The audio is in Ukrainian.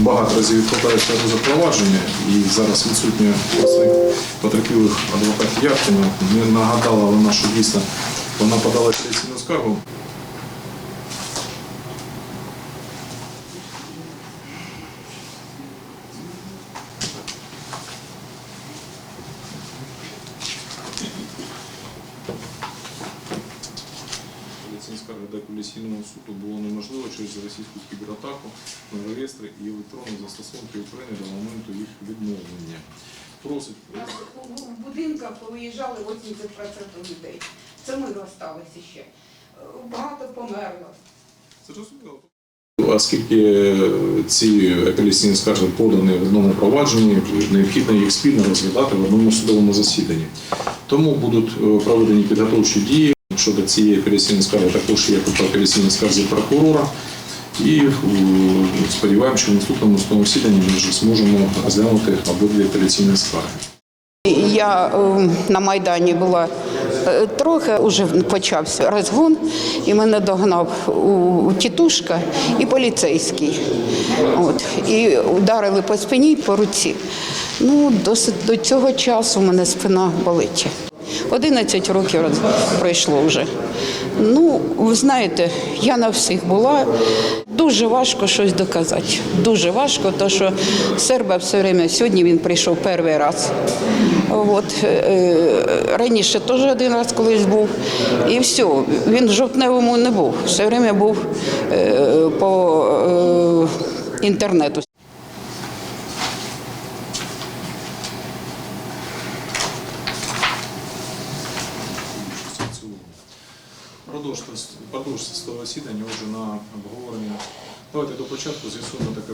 Багато разів відкладається до запровадження, і зараз відсутня потерпілих адвокатів Яркіна. Не нагадала вона, що дійсно вона подала апеляційну скаргу. Апеляційного суду було неможливо через російську кібератаку на реєстри і електронні застосунки України до моменту їх відновлення. Просить В будинках повиїжджали 80% людей. Це ми залишилися ще. Багато померло. Зрозуміло. Оскільки е, ці апеляційні скарги подані в одному провадженні, необхідно їх спільно розглядати в одному судовому засіданні. Тому будуть е, проведені підготовчі дії щодо цієї апеляційної скарги, також є по апеляційній прокурора. І е, сподіваємося, що в наступному засіданні ми вже зможемо розглянути обидві апеляційні скарги. Я е, на Майдані була е, трохи, вже почався розгон, і мене догнав у тітушка і поліцейський. От, і ударили по спині і по руці. Ну, досить до цього часу мене спина болить. 11 років пройшло вже. Ну, ви знаєте, я на всіх була. Дуже важко щось доказати. Дуже важко, тому що серба все время, сьогодні він прийшов перший раз. От, е, раніше теж один раз колись був. І все, він в жовтневому не був. Все время був е, по е, інтернету. в цілому. Судове засідання вже на обговорення. Давайте до початку з'ясуємо таке